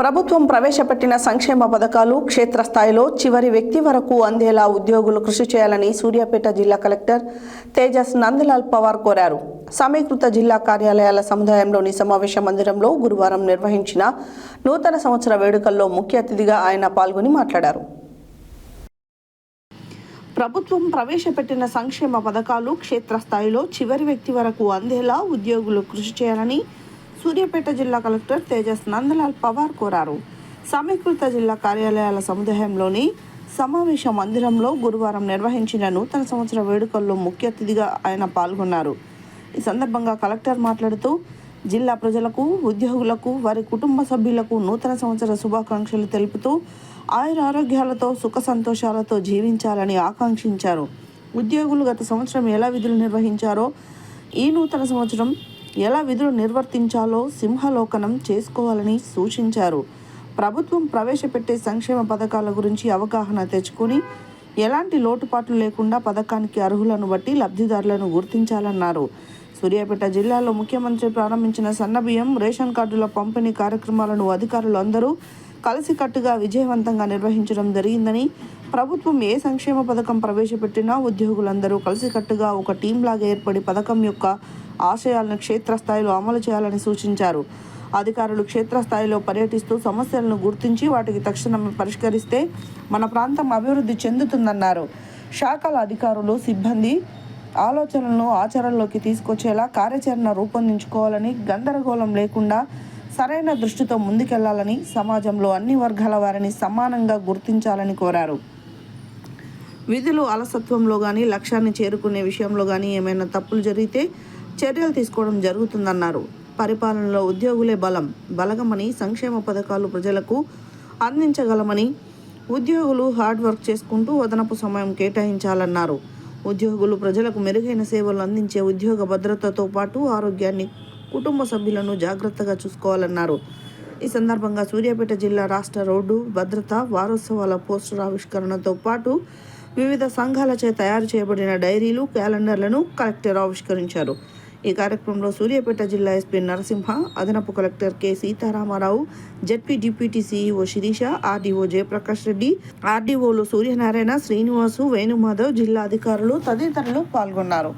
ప్రభుత్వం ప్రవేశపెట్టిన సంక్షేమ పథకాలు క్షేత్రస్థాయిలో చివరి వ్యక్తి వరకు అందేలా ఉద్యోగులు కృషి చేయాలని సూర్యాపేట జిల్లా కలెక్టర్ తేజస్ నందలాల్ పవార్ కోరారు. సమీకృత జిల్లా కార్యాలయాల సముదాయంలోని సమావేశ మందిరంలో గురువారం నిర్వహించిన నూతన సంవత్సర వేడుకల్లో ముఖ్య అతిథిగా ఆయన పాల్గొని మాట్లాడారు. ప్రభుత్వం ప్రవేశపెట్టిన సంక్షేమ పథకాలు క్షేత్రస్థాయిలో చివరి వ్యక్తి వరకు అందేలా ఉద్యోగులు కృషి చేయాలని సూర్యాపేట జిల్లా కలెక్టర్ తేజస్ నందలాల్ పవార్ కోరారు. సమీకృత జిల్లా కార్యాలయాల సముదాయంలోని సమావేశ మందిరంలో గురువారం నిర్వహించిన నూతన సంవత్సర వేడుకల్లో ముఖ్య అతిథిగా ఆయన పాల్గొన్నారు. ఈ సందర్భంగా కలెక్టర్ మాట్లాడుతూ జిల్లా ప్రజలకు ఉద్యోగులకు వారి కుటుంబ సభ్యులకు నూతన సంవత్సర శుభాకాంక్షలు తెలుపుతూ ఆయుర ఆరోగ్యాలతో సుఖ సంతోషాలతో జీవించాలని ఆకాంక్షించారు. ఉద్యోగులు గత సంవత్సరం ఎలా విధులు నిర్వహించారో ఈ నూతన సంవత్సరం ఎలా విధులు నిర్వర్తించాలో సింహలోకనం చేసుకోవాలని సూచించారు. ప్రభుత్వం ప్రవేశపెట్టే సంక్షేమ పథకాల గురించి అవగాహన తెచ్చుకొని ఎలాంటి లోటుపాట్లు లేకుండా పథకానికి అర్హులను బట్టి లబ్ధిదారులను గుర్తించాలన్నారు. సూర్యాపేట జిల్లాలో ముఖ్యమంత్రి ప్రారంభించిన సన్నబియ్యం రేషన్ కార్డుల పంపిణీ కార్యక్రమాలను అధికారులు అందరూ కలిసికట్టుగా విజయవంతంగా నిర్వహించడం జరిగిందని ప్రభుత్వం ఏ సంక్షేమ పథకం ప్రవేశపెట్టినా ఉద్యోగులందరూ కలిసికట్టుగా ఒక టీంలాగా ఏర్పడి పథకం యొక్క ఆశయాలను క్షేత్రస్థాయిలో అమలు చేయాలని సూచించారు. అధికారులు క్షేత్రస్థాయిలో పర్యటిస్తూ సమస్యలను గుర్తించి వాటికి తక్షణమే పరిష్కరిస్తే మన ప్రాంతం అభివృద్ధి చెందుతుందన్నారు. శాఖల అధికారులు సిబ్బంది ఆలోచనలను ఆచరణలోకి తీసుకొచ్చేలా కార్యాచరణ రూపొందించుకోవాలని గందరగోళం లేకుండా సరైన దృష్టితో ముందుకెళ్ళాలని సమాజంలో అన్ని వర్గాల వారిని సమానంగా గుర్తించాలని కోరారు. విధులు అలసత్వంలో కానీ లక్ష్యాన్ని చేరుకునే విషయంలో కానీ ఏమైనా తప్పులు జరిగితే చర్యలు తీసుకోవడం జరుగుతుందన్నారు. పరిపాలనలో ఉద్యోగులే బలం బలగమని సంక్షేమ పథకాలు ప్రజలకు అందించగలమని ఉద్యోగులు హార్డ్ వర్క్ చేసుకుంటూ అదనపు సమయం కేటాయించాలన్నారు. ఉద్యోగులు ప్రజలకు మెరుగైన సేవలు అందించే ఉద్యోగ భద్రతతో పాటు ఆరోగ్యాన్ని కుటుంబ సభ్యులను జాగ్రత్తగా చూసుకోవాలన్నారు. ఈ సందర్భంగా సూర్యాపేట జిల్లా రాష్ట్ర రోడ్డు భద్రత వారోత్సవాల పోస్టర్ ఆవిష్కరణతో పాటు వివిధ సంఘాలచే తయారు చేయబడిన డైరీలు క్యాలెండర్లను కలెక్టర్ ఆవిష్కరించారు. ఈ కార్యక్రమంలో సూర్యాపేట జిల్లా ఎస్పీ నరసింహ అదనపు collector K Sitaramarao ZP deputy CEO Sirisha RDO Jayaprakash Reddy ఆర్డీఓలు Suryanarayana Srinivasu Venumadhav జిల్లా అధికారులు తదితరులు పాల్గొన్నారు.